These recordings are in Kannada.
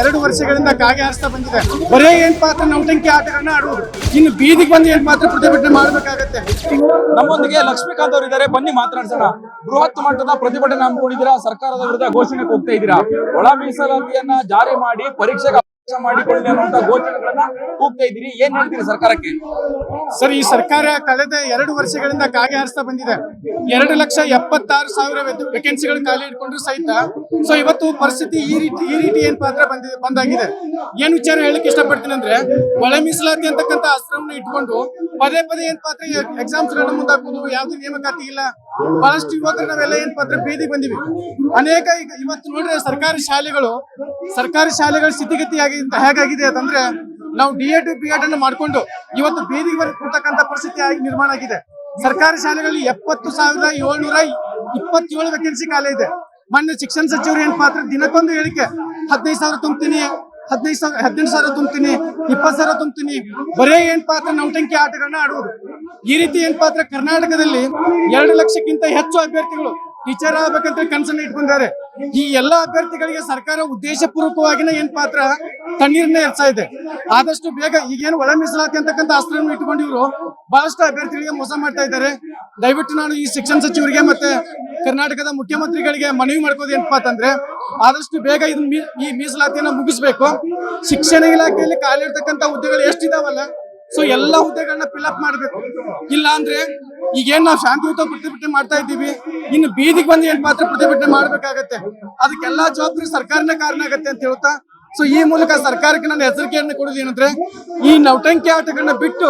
ಎರಡು ವರ್ಷಗಳಿಂದ ಕಾಗೆ ಹಾರಿಸ್ತಾ ಬಂದಿದೆ. ಬರೇ ಏನ್ ಪಾತ್ರ ನೌಟಂಕಿ ಆಟಗಳನ್ನ ಆಡುವುದು? ಇನ್ನು ಬೀದಿಗೆ ಬಂದು ಏನ್ ಪಾತ್ರ ಪ್ರತಿಭಟನೆ ಮಾಡಬೇಕಾಗತ್ತೆ? ನಮ್ಮೊಂದಿಗೆ ಲಕ್ಷ್ಮೀಕಾಂತ್ ಅವರು ಇದ್ದಾರೆ. ಬನ್ನಿ ಮಾತನಾಡ್ಸೋಣ ಬೃಹತ್ ಮಟ್ಟದ ಪ್ರತಿಭಟನೆ ಹಮ್ಮಿಕೊಂಡಿದ್ದೀರಾ? ಸರ್ಕಾರದ ವಿರುದ್ಧ ಘೋಷಣೆ ಹೋಗ್ತಾ ಇದ್ದೀರಾ? ಒಳ ಮೀಸಲಾತಿಯನ್ನ ಜಾರಿ ಮಾಡಿ ಪರೀಕ್ಷೆಗೆ ಮಾಡಿಕೊಳ್ಳಿ ಅನ್ನುವಂತ ಘೋಷಣೆಗಳನ್ನ ಕೂಗ್ತಾ ಇದ್ದೀರಿ. ಏನ್ ಹೇಳ್ತೀರಿ ಸರ್ಕಾರಕ್ಕೆ? ಸರ್, ಈ ಸರ್ಕಾರ ಕಳೆದ ಎರಡು ವರ್ಷಗಳಿಂದ ಕಾಗೆ ಹಾರಿಸ್ತಾ ಬಂದಿದೆ. ಎರಡು ಲಕ್ಷ ಎಪ್ಪತ್ತಾರು ಸಾವಿರ ವೇಕೆನ್ಸಿಗಳು ಖಾಲಿ ಇಟ್ಕೊಂಡ್ರು ಸಹಿತ. ಸೊ ಇವತ್ತು ಪರಿಸ್ಥಿತಿ ಈ ರೀತಿ ಈ ರೀತಿ ಏನ್ ಪಾತ್ರ ಬಂದಿದೆ ಬಂದಾಗಿದೆ. ಏನ್ ವಿಚಾರ ಹೇಳಕ್ ಇಷ್ಟಪಡ್ತೀನಿ ಅಂದ್ರೆ ಒಳ ಮೀಸಲಾತಿ ಅಂತಕ್ಕಂಥ ಅಸ್ತ್ರವನ್ನು ಇಟ್ಕೊಂಡು ಪದೇ ಪದೇ ಏನ್ ಪಾತ್ರ ಎಕ್ಸಾಮ್ಸ್ ಮುಂದಾಗ್ಬೋದು ಯಾವ್ದು ನೇಮಕಾತಿ ಇಲ್ಲ. ಬಹಳಷ್ಟು ನಾವೆಲ್ಲ ಏನ್ ಪಾತ್ರ ಬೀದಿಗೆ ಬಂದಿವಿ. ಅನೇಕ ಈಗ ಇವತ್ತು ನೋಡ್ರೆ ಸರ್ಕಾರಿ ಶಾಲೆಗಳು, ಸರ್ಕಾರಿ ಶಾಲೆಗಳ ಸ್ಥಿತಿಗತಿ ಆಗಿ ಹೇಗಾಗಿದೆ ಅಂತಂದ್ರೆ ನಾವು ಡಿ ಎಡ್ ಬಿ ಎಡ್ ಅನ್ನು ಮಾಡ್ಕೊಂಡು ಇವತ್ತು ಬೀದಿಗೆ ಬರ್ತಕ್ಕಂಥ ಪರಿಸ್ಥಿತಿ ಆಗಿ ನಿರ್ಮಾಣ ಆಗಿದೆ. ಸರ್ಕಾರಿ ಶಾಲೆಗಳಲ್ಲಿ ಎಪ್ಪತ್ತು ಸಾವಿರದ ಏಳ್ನೂರ ಇಪ್ಪತ್ತೇಳು ವೇಕೆನ್ಸಿ ಖಾಲಿ ಇದೆ. ಮೊನ್ನೆ ಶಿಕ್ಷಣ ಸಚಿವರು ಏನ್ ಪಾತ್ರ? ದಿನಕ್ಕೊಂದು ಹೇಳಿಕೆ, ಹದಿನೈದು ಸಾವಿರ ತುಂಬ್ತೀನಿ ಹದಿನೈದು ಸಾವಿರ, ಹದಿನೆಂಟು ಸಾವಿರ ತುಂಬ್ತೀನಿ, ಇಪ್ಪತ್ತು ಸಾವಿರ ತುಂಬ್ತೀನಿ. ಬರೇ ಏನ್ ಪಾತ್ರ ನೌಟಂಕಿ ಆಟಗಳನ್ನ ಆಡುವುದು ಈ ರೀತಿ ಏನ್ ಪಾತ್ರ? ಕರ್ನಾಟಕದಲ್ಲಿ ಎರಡು ಲಕ್ಷಕ್ಕಿಂತ ಹೆಚ್ಚು ಅಭ್ಯರ್ಥಿಗಳು ಟೀಚರ್ ಆಗ್ಬೇಕಂತ ಕನಸನ್ನ ಇಟ್ಕೊಂಡಿದ್ದಾರೆ. ಈ ಎಲ್ಲಾ ಅಭ್ಯರ್ಥಿಗಳಿಗೆ ಸರ್ಕಾರ ಉದ್ದೇಶಪೂರ್ವಕವಾಗಿನ ಏನ್ ಪಾತ್ರ? ತಣ್ಣೀರನ್ನ ಎರ್ತಾ ಇದೆ. ಆದಷ್ಟು ಬೇಗ ಈಗೇನು ಒಳ ಮೀಸಲಾತಿ ಅಂತಕ್ಕಂಥ ಅಸ್ತ್ರವನ್ನು ಇಟ್ಕೊಂಡಿದ್ರು ಬಹಳಷ್ಟು ಅಭ್ಯರ್ಥಿಗಳಿಗೆ ಮೋಸ ಮಾಡ್ತಾ ಇದ್ದಾರೆ. ದಯವಿಟ್ಟು ನಾನು ಈ ಶಿಕ್ಷಣ ಸಚಿವರಿಗೆ ಮತ್ತೆ ಕರ್ನಾಟಕದ ಮುಖ್ಯಮಂತ್ರಿಗಳಿಗೆ ಮನವಿ ಮಾಡ್ಕೋದು ಏನಪ್ಪಾ ಅಂತಂದ್ರೆ ಆದಷ್ಟು ಬೇಗ ಇದನ್ನ ಈ ಮೀಸಲಾತಿಯನ್ನ ಮುಗಿಸ್ಬೇಕು. ಶಿಕ್ಷಣ ಇಲಾಖೆಯಲ್ಲಿ ಖಾಲಿ ಇರ್ತಕ್ಕಂಥ ಹುದ್ದೆಗಳು ಎಷ್ಟಿದಾವಲ್ಲ ಸೊ ಎಲ್ಲಾ ಹುದ್ದೆಗಳನ್ನ ಫಿಲ್ಅಪ್ ಮಾಡ್ಬೇಕು. ಇಲ್ಲ ಅಂದ್ರೆ ಈಗೇನ್ ನಾವು ಶಾಂತಿಯುತ ಪ್ರತಿಭಟನೆ ಮಾಡ್ತಾ ಇದ್ದೀವಿ, ಇನ್ನು ಬೀದಿಗೆ ಬಂದು ಏನ್ ಮಾತ್ರ ಪ್ರತಿಭಟನೆ ಮಾಡ್ಬೇಕಾಗತ್ತೆ. ಅದಕ್ಕೆಲ್ಲಾ ಜವಾಬ್ದಾರಿ ಸರ್ಕಾರನೇ ಕಾರಣ ಆಗತ್ತೆ ಅಂತ ಹೇಳ್ತಾ ಸೊ ಈ ಮೂಲಕ ಸರ್ಕಾರಕ್ಕೆ ನನ್ನ ಹೆಸರಿಕೆಯನ್ನು ಕೊಡೋದು ಏನಂದ್ರೆ, ಈ ನೌಟಂಕಿ ಆಟಗಳನ್ನ ಬಿಟ್ಟು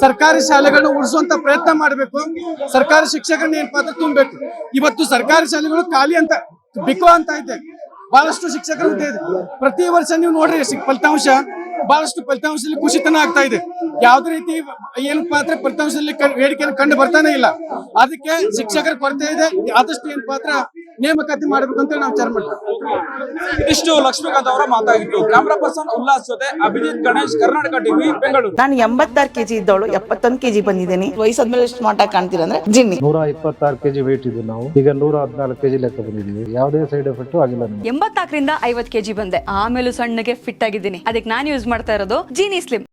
ಸರ್ಕಾರಿ ಶಾಲೆಗಳನ್ನ ಉಳಿಸುವಂತ ಪ್ರಯತ್ನ ಮಾಡಬೇಕು. ಸರ್ಕಾರಿ ಶಿಕ್ಷಕರನ್ನ ಏನ್ ಪಾತ್ರ ತುಂಬಬೇಕು? ಇವತ್ತು ಸರ್ಕಾರಿ ಶಾಲೆಗಳು ಖಾಲಿ ಅಂತ ಬಿಕೋ ಅಂತ ಇದೆ. ಬಹಳಷ್ಟು ಶಿಕ್ಷಕರು ಪ್ರತಿ ವರ್ಷ ನೀವು ನೋಡ್ರಿ, ಫಲಿತಾಂಶ, ಬಹಳಷ್ಟು ಫಲಿತಾಂಶದಲ್ಲಿ ಕುಸಿತನ ಆಗ್ತಾ ಇದೆ. ಯಾವ್ದೇ ರೀತಿ ಏನಪ್ಪಾ ಅಂದ್ರೆ ಫಲಿತಾಂಶದಲ್ಲಿ ಬೇಡಿಕೆಯನ್ನು ಕಂಡು ಬರ್ತಾನೆ ಇಲ್ಲ. ಅದಕ್ಕೆ ಶಿಕ್ಷಕರ ಕೊರತೆ ಇದೆ. ಆದಷ್ಟು ಏನ್ ಪಾತ್ರ ನೇಮಕಾತಿ ಮಾಡಬೇಕು ಅಂತ ನಾವು ವಿಚಾರ ಮಾಡ್ತೀವಿ. ಇದಿಷ್ಟು ಲಕ್ಷ್ಮೀಕಾಂತ್ ಅವರ ಮಾತಾಗಿತ್ತು ಕ್ಯಾಮ್ರಾ ಪರ್ಸನ್ ಉಲ್ಲಾಸ್ ಜೊತೆ ಅಭಿಜಿತ್ ಗಣೇಶ್ ಕರ್ನಾಟಕ ಟಿವಿ ಬೆಂಗಳೂರು. ನಾನು ಎಂಬತ್ತಾರು ಕೆಜಿ ಇದ್ದವಳು. ಎಪ್ಪತ್ತೊಂದು ಕೆಜಿ ಬಂದಿದ್ದೀನಿ. ವಯಸ್ಸಾದ್ಮೇಲೆ ಸ್ಮಾರ್ಟ್ ಆಗಿ ಕಾಣ್ತೀರ ಅಂದ್ರೆ ಜಿನ್ನಿ. ನೂರ ಇಪ್ಪತ್ತಾರು ಕೆಜಿ ವೇಟ್ ಇದ್ದು ನಾವು. ಈಗ ನೂರ ಹದಿನಾಲ್ಕು ಕೆಜಿ ಲೆಕ್ಕ ಬಂದಿದ್ದೀವಿ. ಯಾವುದೇ ಸೈಡ್ ಎಫೆಕ್ಟ್ ಆಗಿಲ್ಲ ಎಂಬತ್ನಾಲ್ಕರಿಂದ ಐವತ್ ಕೆಜಿ ಬಂದೆ. ಆಮೇಲೆ ಸಣ್ಣಗೆ ಫಿಟ್ ಆಗಿದ್ದೀನಿ. ಅದಕ್ಕೆ ನಾನು ಯೂಸ್ ಮಾಡ್ತಾ ಇರೋದು ಜೀನಿ ಸ್ಲಿಮ್